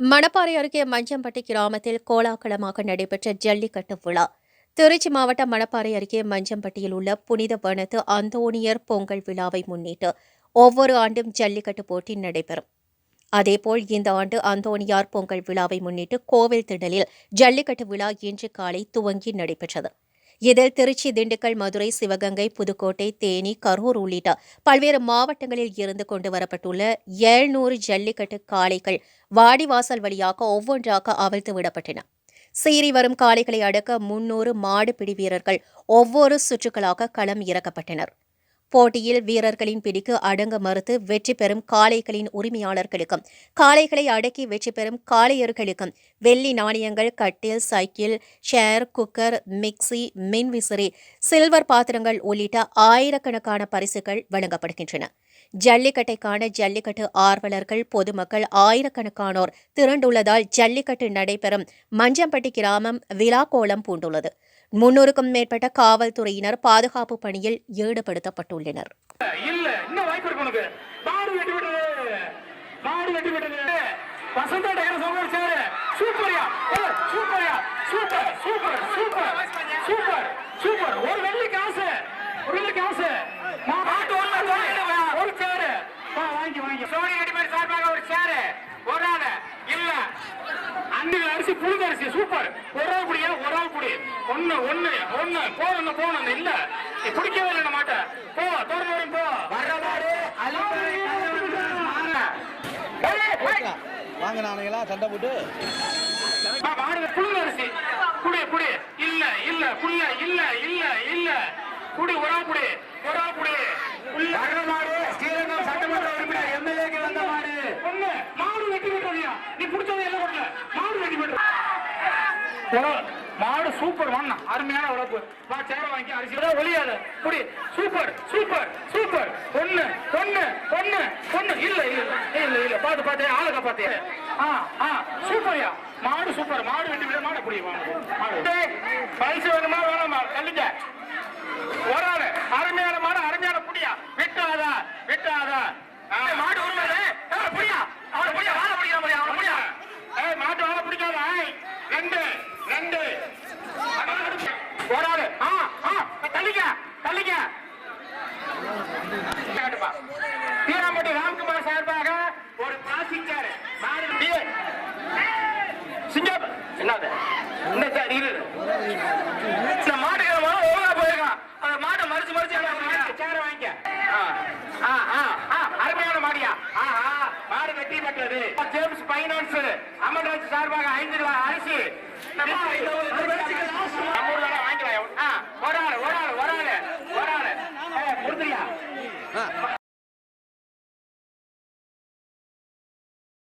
மணப்பாறை அருகே மஞ்சம்பட்டி கிராமத்தில் கோலாகலமாக நடைபெற்ற ஜல்லிக்கட்டு விழா. திருச்சி மாவட்டம் மணப்பாறை அருகே மஞ்சம்பட்டியில் உள்ள புனித வனத்து அந்தோனியர் பொங்கல் விழாவை முன்னிட்டு ஒவ்வொரு ஆண்டும் ஜல்லிக்கட்டு போட்டி நடைபெறும். அதேபோல் இந்த ஆண்டு அந்தோணியார் பொங்கல் விழாவை முன்னிட்டு கோவில் திடலில் ஜல்லிக்கட்டு விழா இன்று காலை துவங்கி நடைபெற்றது. இதில் திருச்சி திண்டுக்கல் மதுரை சிவகங்கை புதுக்கோட்டை தேனி கரூர் உள்ளிட்ட பல்வேறு மாவட்டங்களில் இருந்து கொண்டு வரப்பட்டுள்ள எழுநூறு ஜல்லிக்கட்டு காளைகள் வாடிவாசல் வழியாக ஒவ்வொன்றாக அவிழ்த்து விடப்பட்டன. சீறி வரும் காளைகளை அடக்க முன்னூறு மாடுபிடி வீரர்கள் ஒவ்வொரு சுற்றுக்களாக களம் இறக்கப்பட்டனர். போட்டியில் வீரர்களின் பிடிக்கு அடங்க மறுத்து வெற்றி பெறும் காளைகளின் உரிமையாளர்களுக்கும் காளைகளை அடக்கி வெற்றி பெறும் காளையர்களுக்கும் வெள்ளி நாணயங்கள் கட்டில் சைக்கிள் ஷேர் குக்கர் மிக்சி மின்விசிறி சில்வர் பாத்திரங்கள் உள்ளிட்ட ஆயிரக்கணக்கான பரிசுகள் வழங்கப்படுகின்றன. ஜல்லிக்கட்டை காண ஜல்லிக்கட்டு ஆர்வலர்கள் பொதுமக்கள் ஆயிரக்கணக்கானோர் திரண்டுள்ளதால் ஜல்லிக்கட்டு நடைபெறும் மஞ்சம்பட்டி கிராமம் விழாக்கோலம் பூண்டுள்ளது. முன்னூறுக்கும் மேற்பட்ட காவல்துறையினர் பாதுகாப்பு பணியில் ஈடுபடுத்தப்பட்டுள்ளனர். Super super super super super. ஒரு வெள்ளி காசு. ஒரு வெள்ளி காசு மா- மாட்டு ஒண்ணு வாங்கிடுவா. ஒரு சேரு வாங்கி வாங்கி சோனி ரெடிமேட் சார்பாக ஒரு சேரு ஒரு ஆளு இல்ல கிலோ அரிசி புழுங்க அரிசி சூப்பர் ஒரு ஆள் குடியா ஒரு ஆள் குடி. ஒண்ணு ஒண்ணு ஒண்ணு. போகணும் போகணும் இல்ல. நீ குடிக்கவே இல்லை மாட்ட. போ தோறு வரும் போ. வர்ற மாடு வாங்க நானுங்களா சண்டை போட்டு. மாடு புழுங்க அரிசி. குடி குடி. இல்ல இல்ல புல்ல இல்ல இல்ல இல்ல. குடி ஒரு ஆள் குடி ஒரு ஆள் குடி வர்ற மாடு ஸ்ரீரங்கம் சட்டமன்ற உறுப்பினர் எம்எல்ஏக்கு வந்த மாடு ஒண்ணு மாடு வெட்டி விட்டுறியா நீ பிடிச்சது எல்லாம் கொண்டு மாடு சூப்பர் வாண்ணா அருமையான வளர்ப்பு வா சேர வாங்கி அரிசி ஒளியாத. குடி. Super super super. ஒண்ணு ஒண்ணு ஒண்ணு ஒண்ணு. இல்ல இல்ல இல்ல இல்ல பாத்து பாத்தே ஆளுக பாத்தே ஆ ஆ சூப்பர்யா. மாடு சூப்பர். மாடு வெட்டி விட மாடு குடி வாங்க. மாடு. டேய், வேணுமா வேணாமா? கல்லுங்க ஒரு ஆளு. அருமையான மாடு அருமையான புடியா விட்டாதா? விட்டாதா? மாடு உருவாது அமர்நாத் சார்பாக ஐந்து ரூபாய் அரிசி. வாங்கிக்கலாம் ஒரு ஆள் ஒரு ஆள் ஒரு ஆள் ஒரு ஆள். முடியா